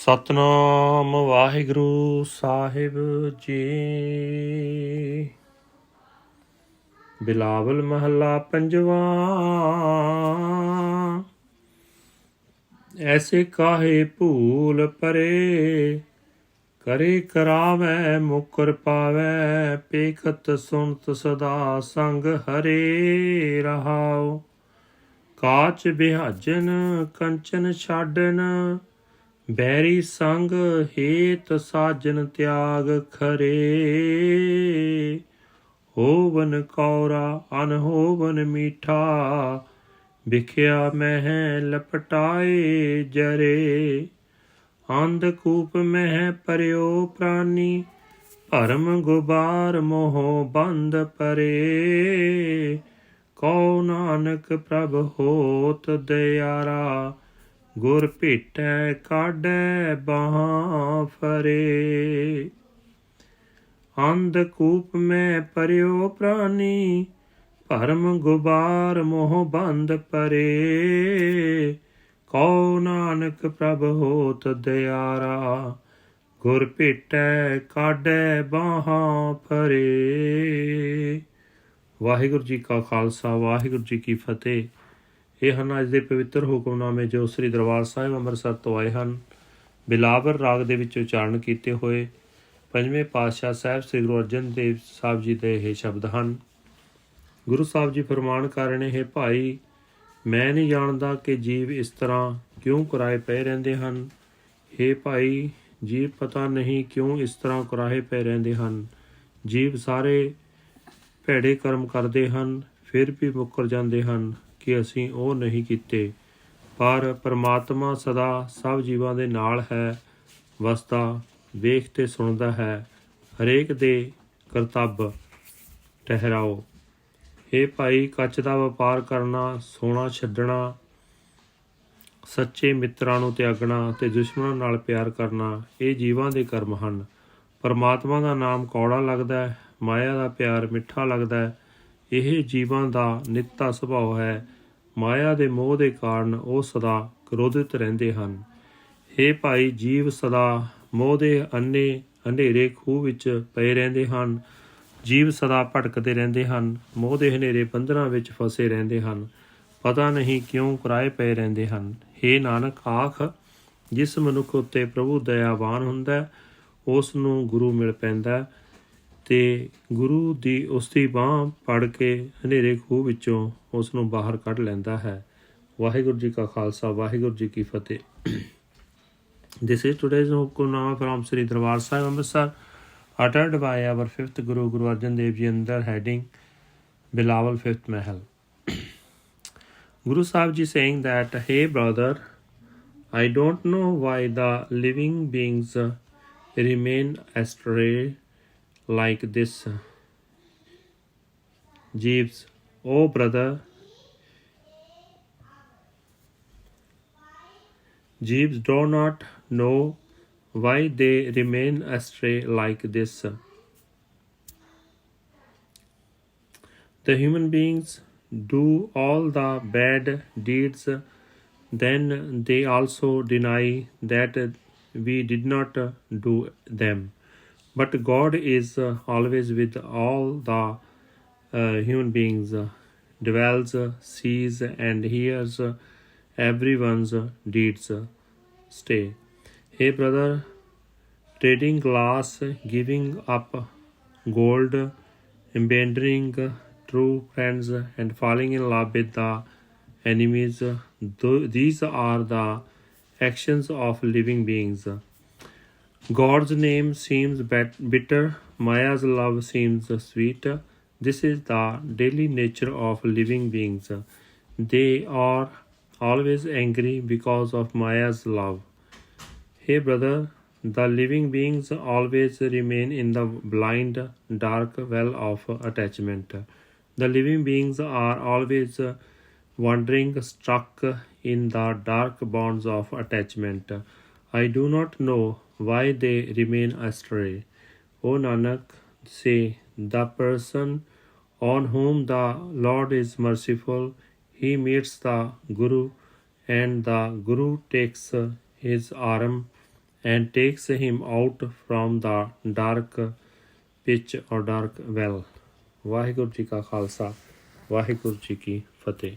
ਸਤਨਾਮ ਵਾਹਿਗੁਰੂ ਸਾਹਿਬ ਜੀ। ਬਿਲਾਵਲ ਮਹੱਲਾ ਪੰਜਵਾ। ਐਸੇ ਕਾਹੇ ਭੂਲ ਪਰੇ, ਕਰੇ ਕਰਾਵੈ, ਮੁਕਰ ਪਾਵੈ, ਪੇਖਤ ਸੁਣਤ ਸਦਾ ਸੰਗ ਹਰੇ ਰਹਾਉ। ਕਾਚ ਬਿਹਾਜਨ, ਕੰਚਨ ਛਾਡਨ ਬੈਰੀ ਸੰਗ ਹੇਤ ਸਾਜਨ ਤਿਆਗ ਖਰੇ। ਹੋਵਨ ਕੌਰਾ ਅਨਹੋਵਨ ਮੀਠਾ, ਵਿਖਿਆ ਮਹਿ ਲਪਟਾਏ ਜਰੇ। ਅੰਧ ਕੂਪ ਮਹਿ ਪਰਿਓ ਪ੍ਰਾਨੀ, ਭਰਮ ਗੁਬਾਰ ਮੋਹ ਬੰਦ ਪਰੇ। ਕਉ ਨਾਨਕ ਪ੍ਰਭ ਹੋਤ ਦਿਆਰਾ ਗੁਰ ਭੇਟੈ ਕਾਢੈ ਬਾਹਾਂ ਫਰੇ। ਅੰਧ ਕੂਪ ਮੈਂ ਪਰਿਓ ਪ੍ਰਾਨੀ, ਭਰਮ ਗੁਬਾਰ ਮੋਹ ਬੰਦ ਪਰੇ। ਕਉ ਨਾਨਕ ਪ੍ਰਭ ਹੋਤ ਦਿਆਰਾ, ਗੁਰ ਭੇਟੈ ਕਾਢੈ ਬਾਹਾਂ ਫਰੇ। ਵਾਹਿਗੁਰੂ ਜੀ ਕਾ ਖਾਲਸਾ, ਵਾਹਿਗੁਰੂ ਜੀ ਕੀ ਫਤਿਹ। ਇਹ ਹਨ, ਅੱਜ ਦੇ ਪਵਿੱਤਰ ਹੁਕਮਨਾਮੇ ਜੋ ਸ੍ਰੀ ਦਰਬਾਰ ਸਾਹਿਬ ਅੰਮ੍ਰਿਤਸਰ ਤੋਂ ਆਏ ਹਨ, ਬਿਲਾਵਰ ਰਾਗ ਦੇ ਵਿੱਚ ਉਚਾਰਨ ਕੀਤੇ ਹੋਏ ਪੰਜਵੇਂ ਪਾਤਸ਼ਾਹ ਸਾਹਿਬ ਸ੍ਰੀ ਗੁਰੂ ਅਰਜਨ ਦੇਵ ਸਾਹਿਬ ਜੀ ਦੇ ਇਹ ਸ਼ਬਦ ਹਨ। ਗੁਰੂ ਸਾਹਿਬ ਜੀ ਫਰਮਾਨ ਕਰ ਰਹੇ ਹੈ ਭਾਈ, ਮੈਂ ਨਹੀਂ ਜਾਣਦਾ ਕਿ ਜੀਵ ਇਸ ਤਰ੍ਹਾਂ ਕਿਉਂ ਕੁਰਾਏ ਪਏ ਰਹਿੰਦੇ ਹਨ। हे ਭਾਈ, ਜੀਵ ਪਤਾ ਨਹੀਂ ਕਿਉਂ ਇਸ ਤਰ੍ਹਾਂ ਕੁਰਾਹੇ ਪਏ ਰਹਿੰਦੇ ਹਨ। ਜੀਵ ਸਾਰੇ ਭੈੜੇ ਕਰਮ ਕਰਦੇ ਹਨ, ਫਿਰ ਵੀ ਮੁੱਕਰ ਜਾਂਦੇ ਹਨ। ਕਿ ਅਸੀਂ ਉਹ ਨਹੀਂ ਕੀਤੇ। ਪਰ ਪਰਮਾਤਮਾ ਸਦਾ ਸਭ ਜੀਵਾਂ ਦੇ ਨਾਲ ਹੈ, ਵਸਦਾ, ਵੇਖ ਤੇ ਸੁਣਦਾ ਹੈ, ਹਰੇਕ ਦੇ ਕਰਤੱਵ ਠਹਿਰਾਓ। ਇਹ ਭਾਈ, ਕੱਚ ਦਾ ਵਪਾਰ ਕਰਨਾ, ਸੋਨਾ ਛੱਡਣਾ, ਸੱਚੇ ਮਿੱਤਰਾਂ ਨੂੰ ਤਿਆਗਣਾ ਤੇ ਦੁਸ਼ਮਣਾਂ ਨਾਲ ਪਿਆਰ ਕਰਨਾ, ਇਹ ਜੀਵਾਂ ਦੇ ਕਰਮ ਹਨ। ਪਰਮਾਤਮਾ ਦਾ ਨਾਮ ਕੌੜਾ ਲੱਗਦਾ ਹੈ, ਮਾਇਆ ਦਾ ਪਿਆਰ ਮਿੱਠਾ ਲੱਗਦਾ ਹੈ ਇਹ ਜੀਵਾਂ ਦਾ ਨਿੱਤਾ ਸੁਭਾਅ ਹੈ। ਮਾਇਆ ਦੇ ਮੋਹ ਦੇ ਕਾਰਨ ਉਹ ਸਦਾ ਕ੍ਰੋਧਿਤ ਰਹਿੰਦੇ ਹਨ। हे ਭਾਈ, ਜੀਵ ਸਦਾ ਮੋਹ ਦੇ ਅੰਨੇ ਹਨੇਰੇ ਖੂਹ ਵਿੱਚ ਪਏ ਰਹਿੰਦੇ ਹਨ। ਜੀਵ ਸਦਾ ਭਟਕਦੇ ਰਹਿੰਦੇ ਹਨ। ਮੋਹ ਦੇ ਹਨੇਰੇ ਬੰਧਨਾਂ ਵਿੱਚ ਫਸੇ ਰਹਿੰਦੇ ਹਨ। ਪਤਾ ਨਹੀਂ ਕਿਉਂ ਕਰਾਏ ਪਏ ਰਹਿੰਦੇ ਹਨ। हे ਨਾਨਕ, ਆਖ, ਜਿਸ ਮਨੁੱਖ ਉੱਤੇ ਪ੍ਰਭੂ ਦਇਆਵਾਨ ਹੁੰਦਾ ਉਸ ਨੂੰ ਗੁਰੂ ਮਿਲ ਪੈਂਦਾ ਤੇ ਗੁਰੂ ਦੀ ਉਸ ਦੀ ਬਾਹ ਫੜ ਕੇ ਹਨੇਰੇ ਖੂਹ ਵਿੱਚੋਂ ਉਸ ਨੂੰ ਬਾਹਰ ਕੱਢ ਲੈਂਦਾ ਹੈ ਵਾਹਿਗੁਰੂ ਜੀ ਕਾ ਖਾਲਸਾ ਵਾਹਿਗੁਰੂ ਜੀ ਕੀ ਫਤਿਹ This is today's Hukamnama from Sri Darbar Sahib Amritsar uttered by our fifth Guru Guru Arjan Dev Ji under heading Bilawal Fifth Mahal. Guru Sahib Ji saying that, Hey brother, I don't know why the living beings uh, remain astray like this. Uh, Jeeves, oh brother, Jeeves do not know why they remain astray like this. The human beings do all the bad deeds, then they also deny that we did not do them. But God is uh, always with all the uh, human beings, uh, dwells, uh, sees, and hears uh, everyone's deeds. Stay. Hey, brother, trading glass, giving up gold, abandoning true friends, and falling in love with the enemies, th- these are the actions of living beings. God's name seems bitter, Maya's love seems sweet. This is the daily nature of living beings. They are always angry because of Maya's love. Hey, brother, the living beings always remain in the blind, dark well of attachment. The living beings are always wandering, stuck in the dark bonds of attachment. I do not know why they remain astray. O Nanak, say, the person on whom the Lord is merciful, he meets the Guru, and the Guru takes his arm and takes him out from the dark pitch or dark well Waheguru ji ਕਾ ਖਾਲਸਾ ਵਾਹਿਗੁਰੂ ਜੀ ਕੀ ਫਤਿਹ